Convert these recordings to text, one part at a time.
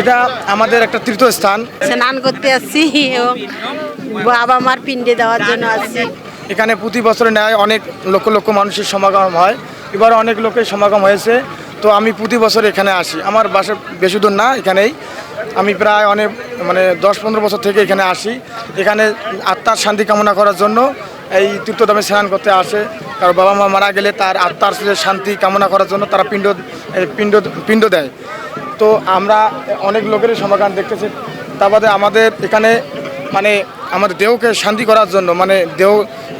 এটা আমাদের একটা তীর্থস্থান। স্নান করতে আসছি বাবা মার পিণ্ডে দেওয়ার জন্য আসছি। এখানে প্রতি বছরের ন্যায় অনেক লক্ষ লক্ষ মানুষের সমাগম হয়। এবার অনেক লোকের সমাগম হয়েছে। তো আমি প্রতি বছর এখানে আসি। আমার বাসা বেশি দূর না এখানেই। আমি প্রায় অনেক মানে দশ পনেরো বছর থেকে এখানে আসি। এখানে আত্মার শান্তি কামনা করার জন্য এই তীর্থধামে স্নান করতে আসে। কারণ বাবা মা মারা গেলে তার আত্মার শান্তি কামনা করার জন্য তারা পিণ্ড পিণ্ড পিণ্ড দেয়। তো আমরা অনেক লোকেরই সমাগান দেখতেছি। তা বাদে আমাদের এখানে মানে আমাদের দেহকে শান্তি করার জন্য মানে দেহ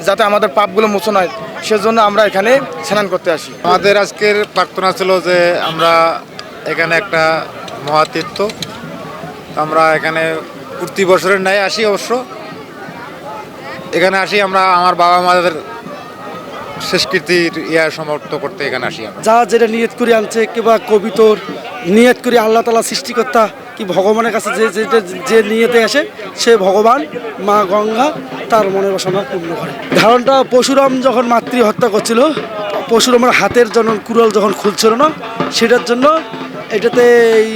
যাতে আমাদের পাপগুলো মোচন হয় সেজন্য আমরা এখানে স্নান করতে আসি। আমাদের আজকের প্রার্থনা ছিল যে আমরা এখানে একটা মহাতীর্থ আমরা এখানে প্রতি বছরের ন্যায় আসি অবশ্য। এখানে আসি আমরা আমার বাবা মাদের শেষকৃতির ইয়া সমর্থ করতে এখানে আসি আমরা। যা যেটা নিয়ত করে আনছে কিংবা কবিতর নিয়ত করে আল্লাহ তালা সৃষ্টিকর্তা কি ভগবানের কাছে যে যেটা যে নিয়তে আসে, সে ভগবান মা গঙ্গা তার মনের বাসনা পূর্ণ করে। ধারণটা পশুরাম যখন মাতৃ হত্যা করছিল, পশুরামের হাতের যখন কুড়াল যখন খুলছিল না, সেটার জন্য এটাতে এই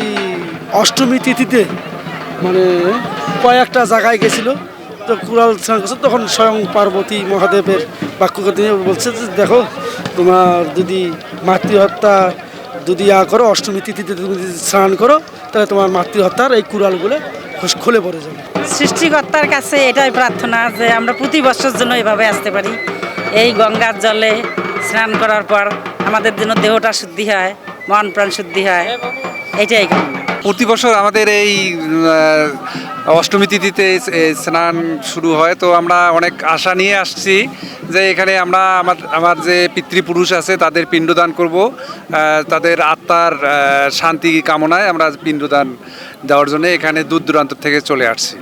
অষ্টমী তিথিতে মানে কয়েকটা জায়গায় গেছিল, তো কুড়াল তখন স্বয়ং পার্বতী মহাদেবের বাক্যকে দিয়ে বলছে যে, দেখো, তোমার যদি মাতৃহত্যা যদি ইয়া করো অষ্টমী তিথিতে তুমি যদি স্নান করো তাহলে তোমার মাতৃহত্যার এই কুড়ালগুলো খুলে পড়ে যাবে। সৃষ্টিকর্তার কাছে এটাই প্রার্থনা যে আমরা প্রতি বছর জন্য এভাবে আসতে পারি। এই গঙ্গার জলে স্নান করার পর আমাদের জন্য দেহটা শুদ্ধি হয় মন প্রাণ শুদ্ধি হয় এটাই প্রতি বছর আমাদের এই অষ্টমী তিথিতে স্নান শুরু হয় তো আমরা অনেক আশা নিয়ে আসছি। যে এখানে আমরা আমার আমার যে পিতৃপুরুষ আছে, তাদের পিণ্ডদান করব। তাদের আত্মার শান্তি কামনায় আমরা পিণ্ডদান দেওয়ার জন্য এখানে দূর দূরান্ত থেকে চলে আসছি।